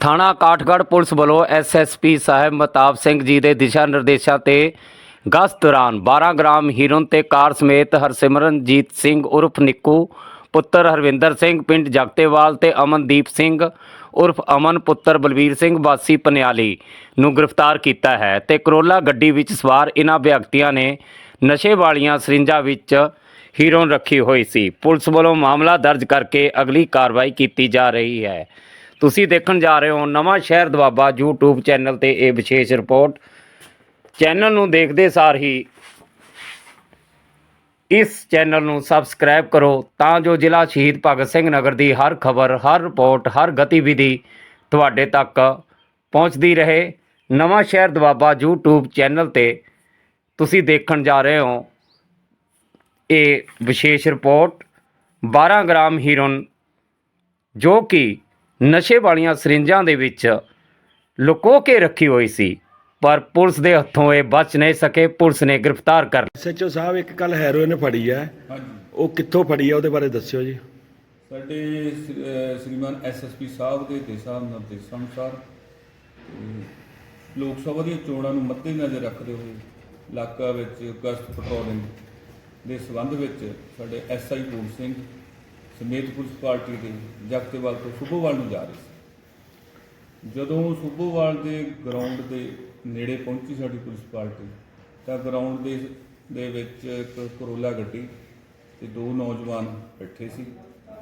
ਥਾਣਾ ਕਾਠਗੜ੍ਹ ਪੁਲਿਸ ਵੱਲੋਂ ਐਸਐਸਪੀ ਸਾਹਿਬ ਮਤਾਬ ਸਿੰਘ ਜੀ ਦੇ ਦਿਸ਼ਾ ਨਿਰਦੇਸ਼ਾਂ ਤੇ ਗਸ਼ਤ ਦੌਰਾਨ 12 ਗ੍ਰਾਮ ਹੀਰੋਨ ਤੇ ਕਾਰ ਸਮੇਤ ਹਰਸਿਮਰਨਜੀਤ ਸਿੰਘ ਉਰਫ ਨਿੱਕੂ, ਪੁੱਤਰ ਹਰਵਿੰਦਰ ਸਿੰਘ, ਪਿੰਡ ਜਗਤੇਵਾਲ ਤੇ ਅਮਨਦੀਪ ਸਿੰਘ ਉਰਫ ਅਮਨ, ਪੁੱਤਰ ਬਲਵੀਰ ਸਿੰਘ, ਵਾਸੀ ਪਨਿਆਲੀ ਨੂੰ ਗ੍ਰਿਫਤਾਰ ਕੀਤਾ ਹੈ ਤੇ ਕਰੋਲਾ ਗੱਡੀ ਵਿੱਚ ਸਵਾਰ ਇਹਨਾਂ ਵਿਅਕਤੀਆਂ ਨੇ ਨਸ਼ੇ ਵਾਲੀਆਂ ਸਰਿੰਜਾਂ ਵਿੱਚ ਹੀਰੋਨ ਰੱਖੀ ਹੋਈ ਸੀ। ਪੁਲਿਸ ਵੱਲੋਂ ਮਾਮਲਾ ਦਰਜ ਕਰਕੇ ਅਗਲੀ ਕਾਰਵਾਈ ਕੀਤੀ ਜਾ ਰਹੀ ਹੈ। ਤੁਸੀਂ ਦੇਖਣ ਜਾ ਰਹੇ ਹੋ ਨਵਾਂ ਸ਼ਹਿਰ ਦਵਾਬਾ YouTube ਚੈਨਲ ਤੇ ਇਹ ਵਿਸ਼ੇਸ਼ ਰਿਪੋਰਟ। ਚੈਨਲ ਨੂੰ ਦੇਖਦੇ ਸਾਰ ਹੀ ਇਸ ਚੈਨਲ ਨੂੰ ਸਬਸਕ੍ਰਾਈਬ ਕਰੋ ਤਾਂ ਜੋ ਜ਼ਿਲ੍ਹਾ ਸ਼ਹੀਦ ਭਗਤ ਸਿੰਘ ਨਗਰ ਦੀ ਹਰ ਖਬਰ, ਹਰ ਰਿਪੋਰਟ, ਹਰ ਗਤੀਵਿਧੀ ਤੁਹਾਡੇ ਤੱਕ ਪਹੁੰਚਦੀ ਰਹੇ। ਨਵਾਂ ਸ਼ਹਿਰ ਦਵਾਬਾ YouTube ਚੈਨਲ ਤੇ ਤੁਸੀਂ ਦੇਖਣ ਜਾ ਰਹੇ ਹੋ ਇਹ ਵਿਸ਼ੇਸ਼ ਰਿਪੋਰਟ। 12 ਗ੍ਰਾਮ ਹੀਰੋਨ ਜੋ ਕਿ ਨਸ਼ੇ ਵਾਲੀਆਂ ਸਰਿੰਜਾਂ ਦੇ ਵਿੱਚ ਲੁਕੋ ਕੇ ਰੱਖੀ ਹੋਈ ਸੀ। ਪਰ ਪੁਲਿਸ ਦੇ ਹੱਥੋਂ ਇਹ ਬਚ ਨਹੀਂ ਸਕੇ। ਪੁਲਿਸ ਨੇ ਗ੍ਰਿਫਤਾਰ ਕਰ ਐਸਐਚਓ ਸਾਹਿਬ ਇੱਕ ਕੱਲ ਹੈਰੋਇਨ ਫੜੀ ਹੈ। ਹਾਂਜੀ। ਉਹ ਕਿੱਥੋਂ ਫੜੀ ਹੈ? ਉਹਦੇ ਬਾਰੇ ਦੱਸਿਓ ਜੀ। ਸਾਡੇ ਸ- ਅਹ ਸ਼੍ਰੀਮਾਨ ਐਸਐਸਪੀ ਸਾਹਿਬ ਦੇ ਦਿਸ਼ਾ ਨਿਰਦੇਸ਼ਾਂ ਅਨੁਸਾਰ ਤੇ ਲੋਕ ਸਭਾ ਦੀਆਂ ਚੋਣਾਂ ਨੂੰ ਮੱਦੇਨਜ਼ਰ ਰੱਖਦੇ ਹੋਏ ਇਲਾਕਾ ਵਿੱਚ ਗਸ਼ਤ ਪੈਟਰੋਲਿੰਗ ਦੇ ਸਬੰਧ ਵਿੱਚ ਸਾਡੇ ਐਸਆਈ ਪੂਰ ਸਿੰਘ ਸਮੇਤ ਪੁਲਿਸ ਪਾਰਟੀ ਦੇ ਜਗਤੇਵਾਲ ਤੋਂ ਸੁਬੋਵਾਲ ਨੂੰ ਜਾ ਰਹੇ ਸੀ। ਜਦੋਂ ਸੁਬੋਵਾਲ ਦੇ ਗਰਾਊਂਡ ਦੇ ਨੇੜੇ ਪਹੁੰਚੀ ਸਾਡੀ ਪੁਲਿਸ ਪਾਰਟੀ, ਤਾਂ ਗਰਾਊਂਡ ਦੇ ਦੇ ਵਿੱਚ ਇੱਕ ਕਰੋਲਾ ਗੱਡੀ ਤੇ ਦੋ ਨੌਜਵਾਨ ਬੈਠੇ ਸੀ।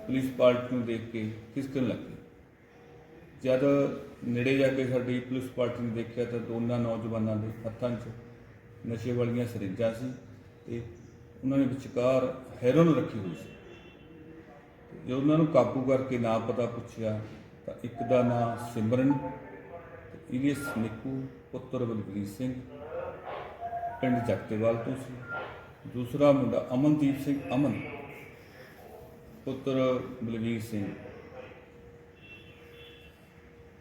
ਪੁਲਿਸ ਪਾਰਟੀ ਨੂੰ ਦੇਖ ਕੇ ਖਿਸਕਣ ਲੱਗੇ। ਜਦ ਨੇੜੇ ਜਾ ਕੇ ਸਾਡੀ ਪੁਲਿਸ ਪਾਰਟੀ ਨੇ ਦੇਖਿਆ, ਤਾਂ ਦੋਨਾਂ ਨੌਜਵਾਨਾਂ ਦੇ ਹੱਥਾਂ 'ਚ ਨਸ਼ੇ ਵਾਲੀਆਂ ਸਰਿੰਜਾਂ ਸੀ ਤੇ ਉਹਨਾਂ ਨੇ ਵਿਚਕਾਰ ਹੈਰੋਨ ਰੱਖੀ ਹੋਈ ਸੀ। ਜਦੋਂ ਉਹਨਾਂ ਨੂੰ ਕਾਬੂ ਕਰਕੇ ਨਾਂ ਪਤਾ ਪੁੱਛਿਆ ਤਾਂ ਇੱਕ ਦਾ ਨਾਂ ਸਿਮਰਨ ਇਲੀਸ ਨਿੱਕੂ ਪੁੱਤਰ ਬਲਵੀਰ ਸਿੰਘ ਪਿੰਡ ਜਗਤੇਵਾਲ ਤੋਂ ਸੀ। ਦੂਸਰਾ ਮੁੰਡਾ ਅਮਨਦੀਪ ਸਿੰਘ ਅਮਨ ਪੁੱਤਰ ਬਲਵੀਰ ਸਿੰਘ।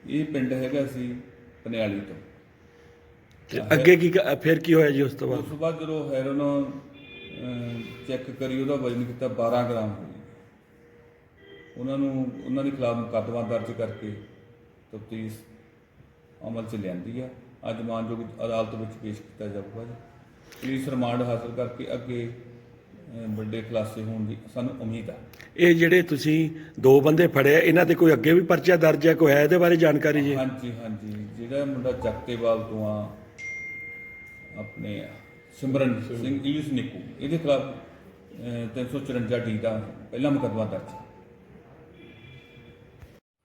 ਇਹ ਪਿੰਡ ਹੈਗਾ ਸੀ ਪਨਿਆਲੀ ਤੋਂ। ਤੇ ਅੱਗੇ ਕੀ ਫਿਰ ਕੀ ਹੋਇਆ ਜੀ ਉਸ ਤੋਂ ਉਸ ਬਾਅਦ ਤੋਂ ਬਾਅਦ ਜਦੋਂ ਹੈਰੋਨ ਚੈੱਕ ਕਰੀ ਉਹਦਾ ਵਜ਼ਨ ਕੀਤਾ 12 ਗ੍ਰਾਮ ਉਹਨਾਂ ਨੂੰ ਉਹਨਾਂ ਦੇ ਖਿਲਾਫ ਮੁਕੱਦਮਾ ਦਰਜ ਕਰਕੇ ਤਫਤੀਸ਼ ਅਮਲ 'ਚ ਲਿਆਂਦੀ ਆ। ਅੱਜ ਮਾਨਯੋਗ ਅਦਾਲਤ ਵਿੱਚ ਪੇਸ਼ ਕੀਤਾ ਜਾਊਗਾ ਜੀ। ਪੁਲਿਸ ਰਿਮਾਂਡ ਹਾਸਲ ਕਰਕੇ ਅੱਗੇ ਵੱਡੇ ਖੁਲਾਸੇ ਹੋਣ ਦੀ ਸਾਨੂੰ ਉਮੀਦ ਆ। ਇਹ ਜਿਹੜੇ ਤੁਸੀਂ ਦੋ ਬੰਦੇ ਫੜੇ ਆ, ਇਹਨਾਂ ਤੇ ਕੋਈ ਅੱਗੇ ਵੀ ਪਰਚਾ ਦਰਜ ਹੈ ਕੋਈ ਹੈ ਇਹਦੇ ਬਾਰੇ ਜਾਣਕਾਰੀ ਜੀ? ਹਾਂਜੀ ਹਾਂਜੀ। ਜਿਹੜਾ ਮੁੰਡਾ ਜਗਤੇਵਾਲ ਤੋਂ ਆ ਆਪਣੇ ਸਿਮਰਨ ਸਿੰਘ ਇਲਿਸ ਨਿੱਕੂ ਇਹਦੇ ਖਿਲਾਫ ਅਹ, 354 ਡੀ ਦਾ ਪਹਿਲਾ ਮੁਕੱਦਮਾ ਦਰਜ ਹੈ